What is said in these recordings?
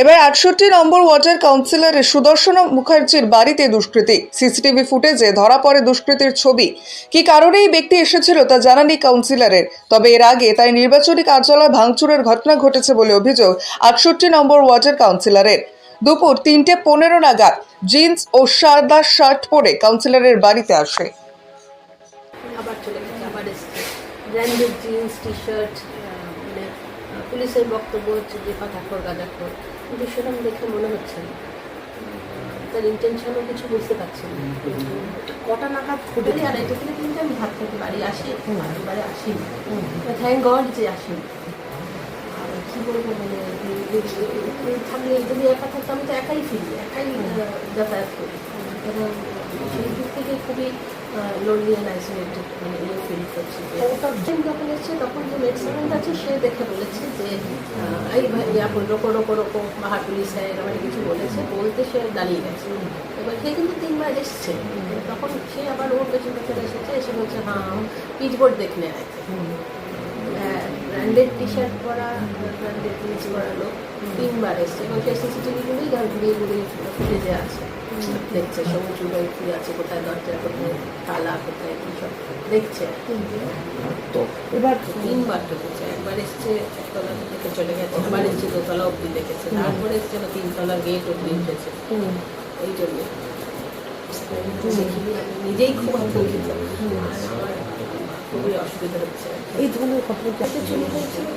এবার আটষট্টি নম্বর ওয়ার্ডের কাউন্সিলরের সুদর্শন মুখার্জির বাড়িতে দুষ্কৃতী। সিসিটিভি ফুটেজে ধরা পড়ে দুষ্কৃতীর ছবি। কি কারণে এই ব্যক্তি এসেছিল তা জানানি কাউন্সিলরের। তবে এর আগে তাই নির্বাচনী কার্যালয় ভাঙচুরের ঘটনা ঘটেছে বলে অভিযোগ আটষট্টি নম্বর ওয়ার্ডের কাউন্সিলরের। দুপুর তিনটে পনেরো নাগাদ জিন্স ও সাদা শার্ট পরে কাউন্সিলরের বাড়িতে আসে। ব্র্যান্ডেড জিন্স টি শার্ট মানে পুলিশের বক্তব্য হচ্ছে যে পাথাখর গাঁজাখর কিন্তু সেরকম দেখে মনে হচ্ছে তার ইন্টেনশনও কিছু বুঝতে পারছি না। কটা নাগাদ হোটেলে আড়াইটে থেকে তিনটে আমি ভাত খেতে বাড়ি আসি এবারে আসি থ্যাংক গড যে আসি আর কী বলব মানে থাকলে যদি একা থাকতো আমি তো একাই ফিরি একাই যাতায়াত করি। এবং সেই দিক থেকে খুবই লোনলি অ্যান্ড আইসোলেটেড মানে ইয়ে যখন এসছে, তখন যে মেড সার্ভেন্ট আছে, সে দেখে বলেছে যে এই কিছু বলেছে, বলতে সে দাঁড়িয়ে গেছে। এবার সে কিন্তু তিনবার এসছে। তখন সে আবার ওর পেছন পেছনে এসেছে, এসে বলছে হ্যাঁ পিচবোর্ড আয় branded T shirt branded jeans পরা লোক তিনবার এসছে। এবং সে সিসিটিভিগুলোই ঘর ঘুরিয়ে ঘুরিয়ে ফুটেজে আছে। দেখছে সবুজ চুলোয় কি আছে কোথায় দরজা কোথায় তালা কোথায় কি সব দেখছে। তো এবার তিনবার ঢুকেছে একবার এসছে একতলা থেকে চলে গেছে আবার এসছে দোতলা অবধি দেখেছে তারপরে এসছে না তিনতলা গেট অবধি উঠেছে হুম, এই জন্য। নিজেই খুব আতঙ্কিত আমার খুবই অসুবিধা হচ্ছে। এই ধরনের ঘটনা কি একটা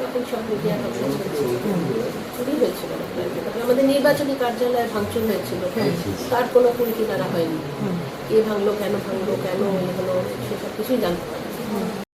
তখন সব মিডিয়া হয়েছিল তবে আমাদের নির্বাচনী কার্যালয়ে ভাঙচুর হয়েছিল তার কোনো কুড়ি ঠিকানা হয়নি। কে ভাঙলো কেন ভাঙলো কেন এগুলো হলো সেসব কিছুই জানতে পারি